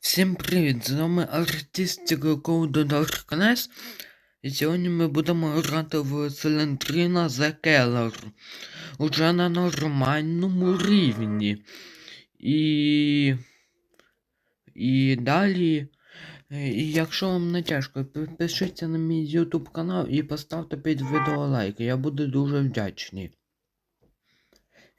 Всім привіт! З вами артист Коуду Darkness. І сьогодні ми будемо грати в Циліндріна The Keller. Уже на нормальному рівні. І. І далі. І якщо вам не тяжко, підпишіться на мій YouTube канал і поставте під відео лайк. Я буду дуже вдячний.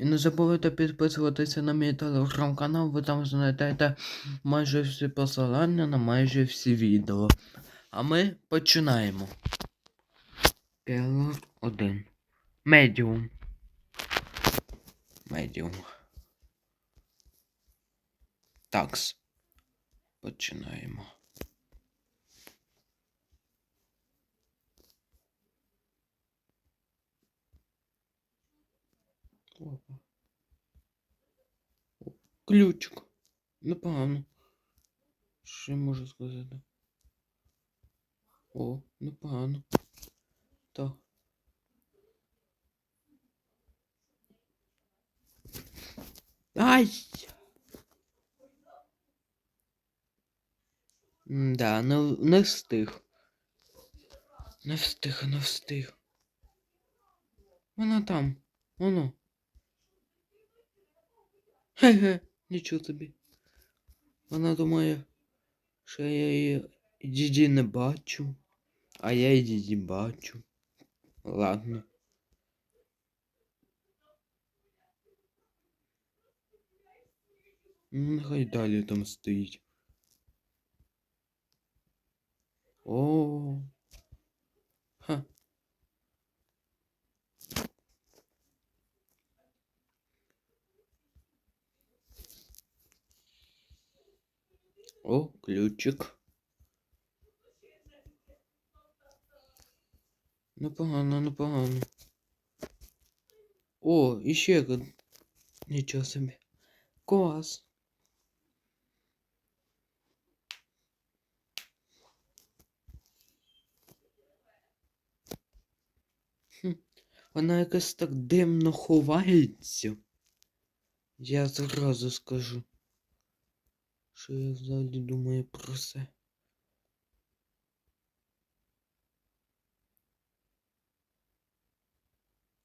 І не забувайте підписуватися на мій телеграм-канал, ви там знайдете майже всі посилання на майже всі відео. А ми починаємо. Келлер 1. Медіум. Медіум. Такс. Починаємо. Опа. Ключик. Непогано. Що я можу сказати? О, непогано. Так. Ай! Да, не, не встиг. Не встиг, не встиг. Вона там. Воно. Хе-хе, нічого собі. Вона думає, що я її діді не бачу, а я її діді бачу. Ладно. Ну, нехай далі там стоїть. О. Ха. О, ключик. Непогано, непогано. О, іще один. Нічого собі. Клас. Хм, Вона якось так дивно ховається. Я зразу скажу. Що я взагалі думаю про це?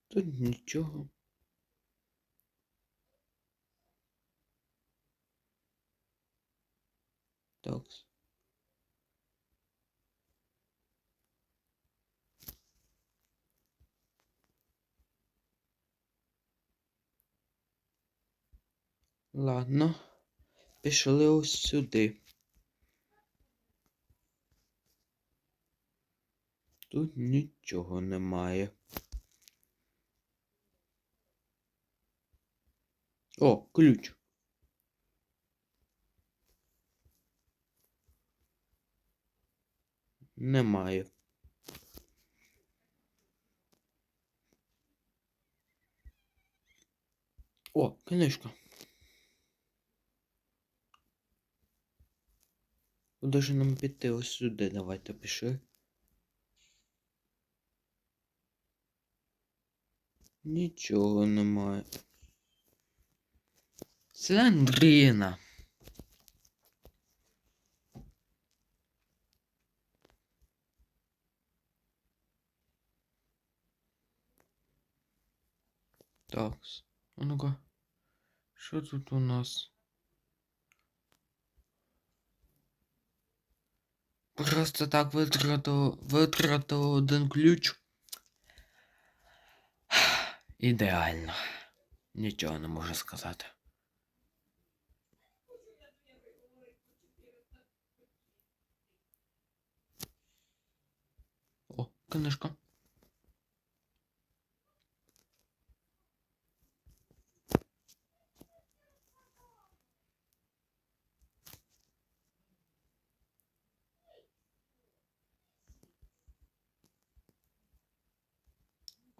Тут нічого. Так. Ладно. Пішли ось сюди. Тут нічого немає. О, ключ. Немає. О, книжка. Куди нам піти ось сюди? Давайте пішли. Нічого немає. Це Андріна. Так. А ну-ка. Що тут у нас? Просто так витратив, витратив один ключ. Ідеально. Нічого не можу сказати. О, книжка.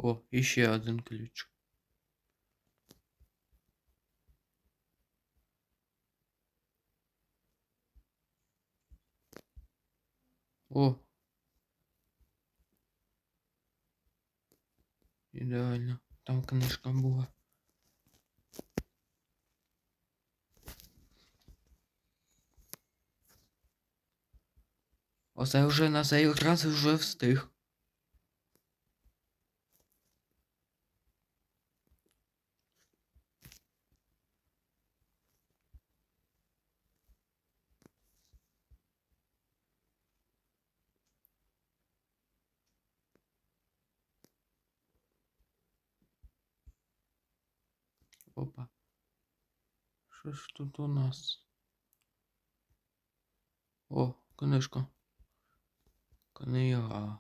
О, іще один ключ. О. Ідеально. Там книжка була. Оце вже на цей раз вже встиг. Опа. Що ж тут у нас? О, книжка. Книга.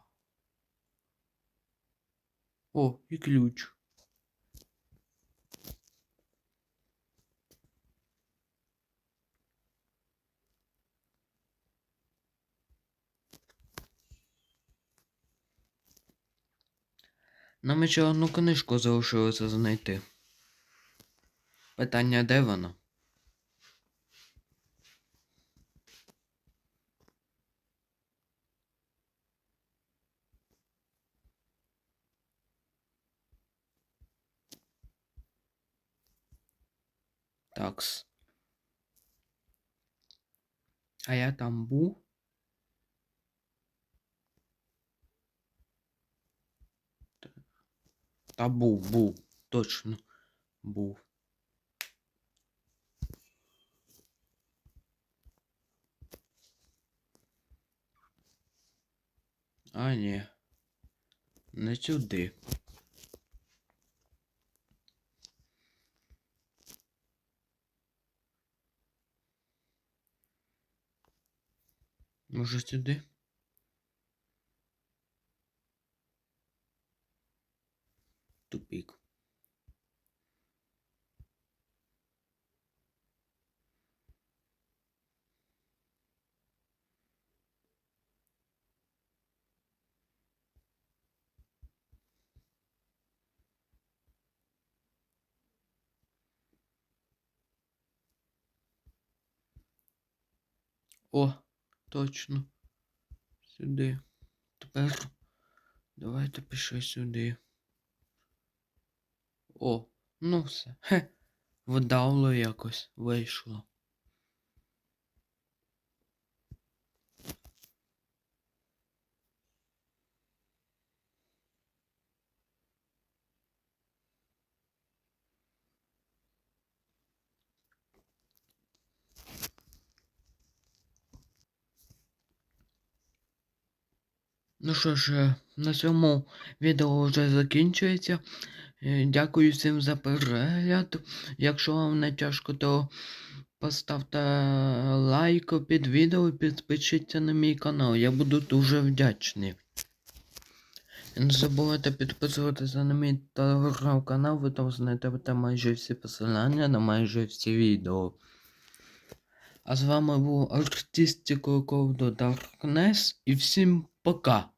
О, і ключ. Нам ще одну книжку залишилося знайти. Питання, де вона? Такс. А я там був? Та був, був. Точно. Був. А, ні. Не сюди. Може сюди? Тупик. О, точно. Сюди. Тепер давайте пиши сюди. О, ну все. Хе. Вдало якось вийшло. Ну що ж, е, на цьому відео вже закінчується. Е, Дякую всім за перегляд. Якщо вам не тяжко, то поставте лайк під відео і підпишіться на мій канал. Я буду дуже вдячний. Не забувайте підписуватися на мій телеграм-канал, ви там знайдете майже всі посилання на майже всі відео. А з вами був артистикою Code Darkness і всім пока!